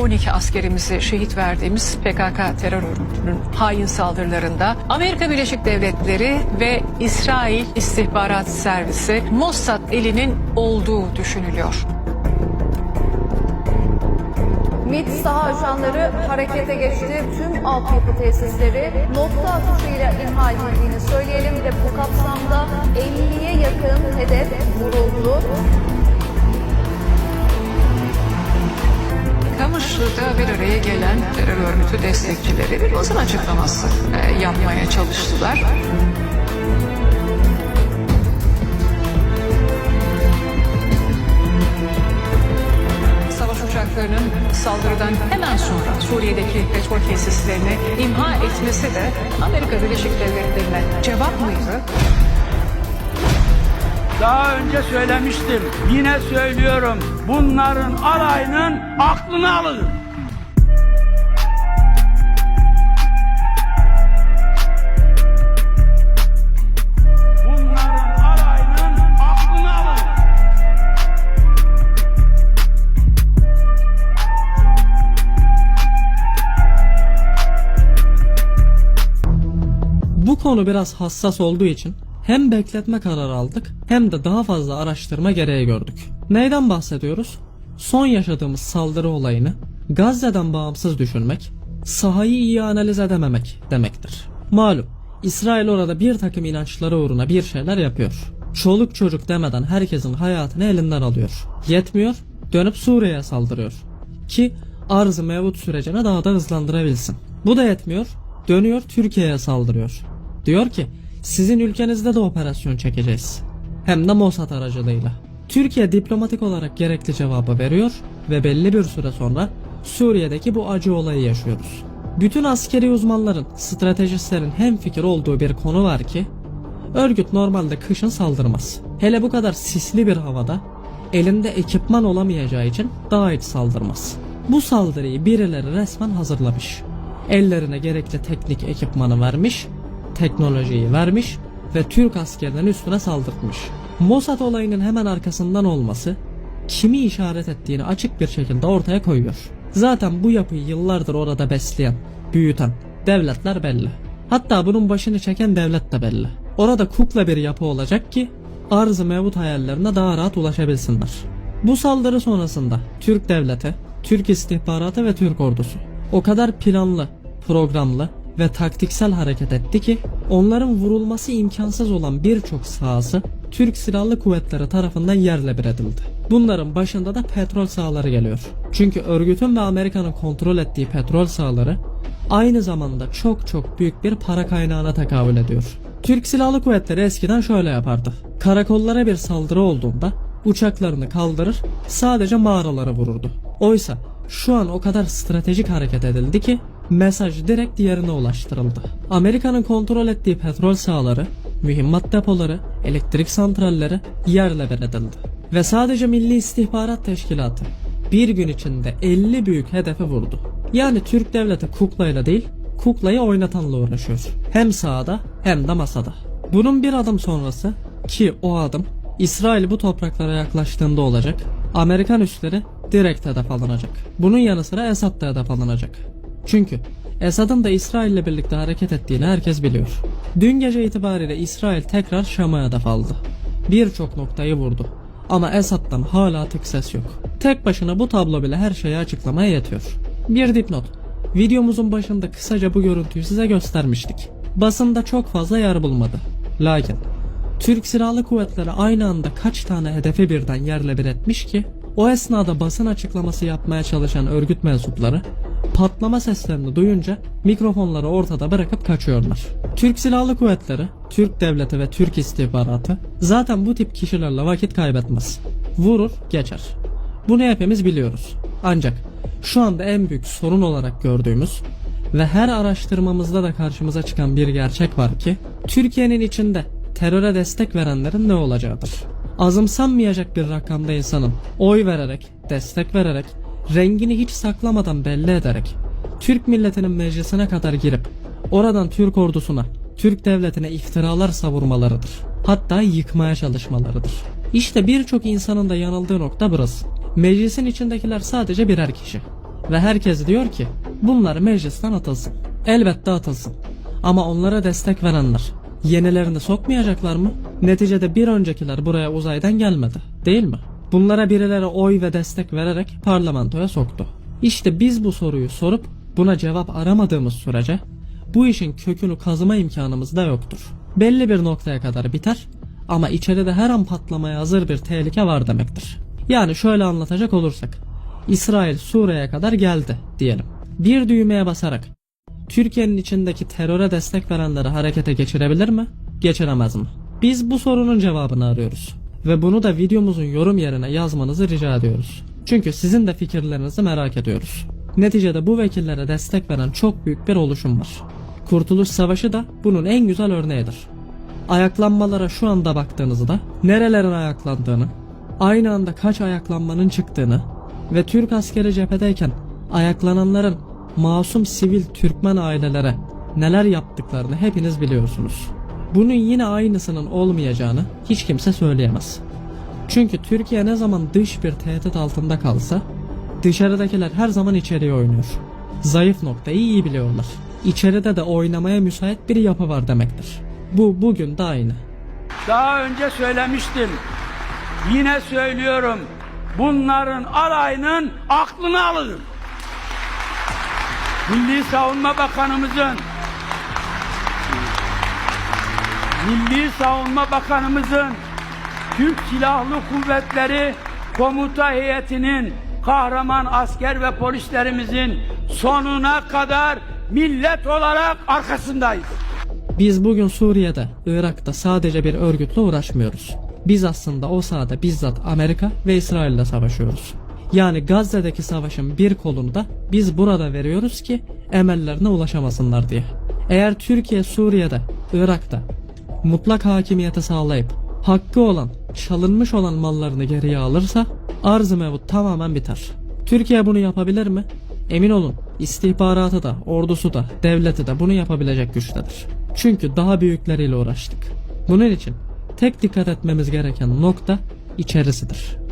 12 askerimizi şehit verdiğimiz PKK terör örgütünün hain saldırılarında Amerika Birleşik Devletleri ve İsrail İstihbarat Servisi Mossad elinin olduğu düşünülüyor. MİT saha ajanları harekete geçti. Tüm altyapı tesisleri nokta atışıyla imha edildiğini söyleyelim ve bu kapsamda 50'ye yakın hedef vuruldu. Kamışlı'da bir araya gelen terör örgütü destekçileri bir basın açıklaması e, yapmaya çalıştılar. Savaş uçaklarının saldırıdan hemen sonra Suriye'deki petrol tesislerini imha etmesi de Amerika Birleşik Devletleri'ne cevap mıydı? Daha önce söylemiştim. Yine söylüyorum. Bunların alayının aklını alın. Konu biraz hassas olduğu için hem bekletme kararı aldık hem de daha fazla araştırma gereği gördük. Neyden bahsediyoruz? Son yaşadığımız saldırı olayını Gazze'den bağımsız düşünmek, sahayı iyi analiz edememek demektir. Malum İsrail orada bir takım inançları uğruna bir şeyler yapıyor. Çoluk çocuk demeden herkesin hayatını elinden alıyor. Yetmiyor, dönüp Suriye'ye saldırıyor. Ki arz-ı mevut sürecini daha da hızlandırabilsin. Bu da yetmiyor, dönüyor Türkiye'ye saldırıyor. Diyor ki sizin ülkenizde de operasyon çekeceğiz. Hem de Mossad aracılığıyla. Türkiye diplomatik olarak gerekli cevabı veriyor ve belli bir süre sonra Suriye'deki bu acı olayı yaşıyoruz. Bütün askeri uzmanların, stratejistlerin hemfikir olduğu bir konu var ki örgüt normalde kışın saldırmaz. Hele bu kadar sisli bir havada elinde ekipman olamayacağı için daha hiç saldırmaz. Bu saldırıyı birileri resmen hazırlamış. Ellerine gerekli teknik ekipmanı vermiş teknolojiyi vermiş ve Türk askerinin üstüne saldırtmış. Mossad olayının hemen arkasından olması kimi işaret ettiğini açık bir şekilde ortaya koyuyor. Zaten bu yapıyı yıllardır orada besleyen, büyüten devletler belli. Hatta bunun başını çeken devlet de belli. Orada kukla bir yapı olacak ki arz-ı mevut hayallerine daha rahat ulaşabilsinler. Bu saldırı sonrasında Türk devleti, Türk istihbaratı ve Türk ordusu o kadar planlı, programlı ve taktiksel hareket etti ki onların vurulması imkansız olan birçok sahası Türk Silahlı Kuvvetleri tarafından yerle bir edildi. Bunların başında da petrol sahaları geliyor. Çünkü örgütün ve Amerika'nın kontrol ettiği petrol sahaları aynı zamanda çok çok büyük bir para kaynağına tekabül ediyor. Türk Silahlı Kuvvetleri eskiden şöyle yapardı. Karakollara bir saldırı olduğunda uçaklarını kaldırır sadece mağaralara vururdu. Oysa şu an o kadar stratejik hareket edildi ki mesaj direkt diğerine ulaştırıldı. Amerika'nın kontrol ettiği petrol sahaları, mühimmat depoları, elektrik santralleri yerle bir edildi. Ve sadece Milli İstihbarat Teşkilatı bir gün içinde 50 büyük hedefe vurdu. Yani Türk devleti kuklayla değil, kuklayı oynatanla uğraşıyor. Hem sahada hem de masada. Bunun bir adım sonrası ki o adım İsrail bu topraklara yaklaştığında olacak. Amerikan üsleri direkt hedef alınacak. Bunun yanı sıra Esad da hedef alınacak. Çünkü Esad'ın da İsrail ile birlikte hareket ettiğini herkes biliyor. Dün gece itibariyle İsrail tekrar Şam'a hedef aldı. Birçok noktayı vurdu. Ama Esad'dan hala tık ses yok. Tek başına bu tablo bile her şeyi açıklamaya yetiyor. Bir dipnot. Videomuzun başında kısaca bu görüntüyü size göstermiştik. Basında çok fazla yer bulmadı. Lakin Türk Silahlı Kuvvetleri aynı anda kaç tane hedefi birden yerle bir etmiş ki o esnada basın açıklaması yapmaya çalışan örgüt mensupları patlama seslerini duyunca mikrofonları ortada bırakıp kaçıyorlar. Türk Silahlı Kuvvetleri, Türk Devleti ve Türk istihbaratı zaten bu tip kişilerle vakit kaybetmez. Vurur, geçer. Bunu hepimiz biliyoruz. Ancak şu anda en büyük sorun olarak gördüğümüz ve her araştırmamızda da karşımıza çıkan bir gerçek var ki Türkiye'nin içinde teröre destek verenlerin ne olacağıdır. Azımsanmayacak bir rakamda insanın oy vererek, destek vererek, rengini hiç saklamadan belli ederek Türk milletinin meclisine kadar girip oradan Türk ordusuna, Türk devletine iftiralar savurmalarıdır. Hatta yıkmaya çalışmalarıdır. İşte birçok insanın da yanıldığı nokta burası. Meclisin içindekiler sadece birer kişi. Ve herkes diyor ki bunlar meclisten atılsın. Elbette atılsın. Ama onlara destek verenler yenilerini sokmayacaklar mı? Neticede bir öncekiler buraya uzaydan gelmedi değil mi? Bunlara birileri oy ve destek vererek parlamentoya soktu. İşte biz bu soruyu sorup buna cevap aramadığımız sürece bu işin kökünü kazıma imkanımız da yoktur. Belli bir noktaya kadar biter ama içeride her an patlamaya hazır bir tehlike var demektir. Yani şöyle anlatacak olursak İsrail Suriye'ye kadar geldi diyelim. Bir düğmeye basarak Türkiye'nin içindeki teröre destek verenleri harekete geçirebilir mi? Geçiremez mi? Biz bu sorunun cevabını arıyoruz. Ve bunu da videomuzun yorum yerine yazmanızı rica ediyoruz. Çünkü sizin de fikirlerinizi merak ediyoruz. Neticede bu vekillere destek veren çok büyük bir oluşum var. Kurtuluş Savaşı da bunun en güzel örneğidir. Ayaklanmalara şu anda baktığınızda nerelerin ayaklandığını, aynı anda kaç ayaklanmanın çıktığını ve Türk askeri cephedeyken ayaklananların masum sivil Türkmen ailelere neler yaptıklarını hepiniz biliyorsunuz. Bunun yine aynısının olmayacağını hiç kimse söyleyemez. Çünkü Türkiye ne zaman dış bir tehdit altında kalsa dışarıdakiler her zaman içeriye oynuyor. Zayıf noktayı iyi biliyorlar. İçeride de oynamaya müsait bir yapı var demektir. Bu bugün de aynı. Daha önce söylemiştim. Yine söylüyorum. Bunların alayının aklını alın. Milli Savunma Bakanımızın Milli Savunma Bakanımızın Türk Silahlı Kuvvetleri Komuta Heyetinin kahraman asker ve polislerimizin sonuna kadar millet olarak arkasındayız. Biz bugün Suriye'de, Irak'ta sadece bir örgütle uğraşmıyoruz. Biz aslında o sahada bizzat Amerika ve İsrail'le savaşıyoruz. Yani Gazze'deki savaşın bir kolunu da biz burada veriyoruz ki emellerine ulaşamasınlar diye. Eğer Türkiye Suriye'de, Irak'ta mutlak hakimiyeti sağlayıp hakkı olan, çalınmış olan mallarını geriye alırsa arz-ı mevut tamamen biter. Türkiye bunu yapabilir mi? Emin olun istihbaratı da, ordusu da, devleti de bunu yapabilecek güçtedir. Çünkü daha büyükleriyle uğraştık. Bunun için tek dikkat etmemiz gereken nokta içerisidir.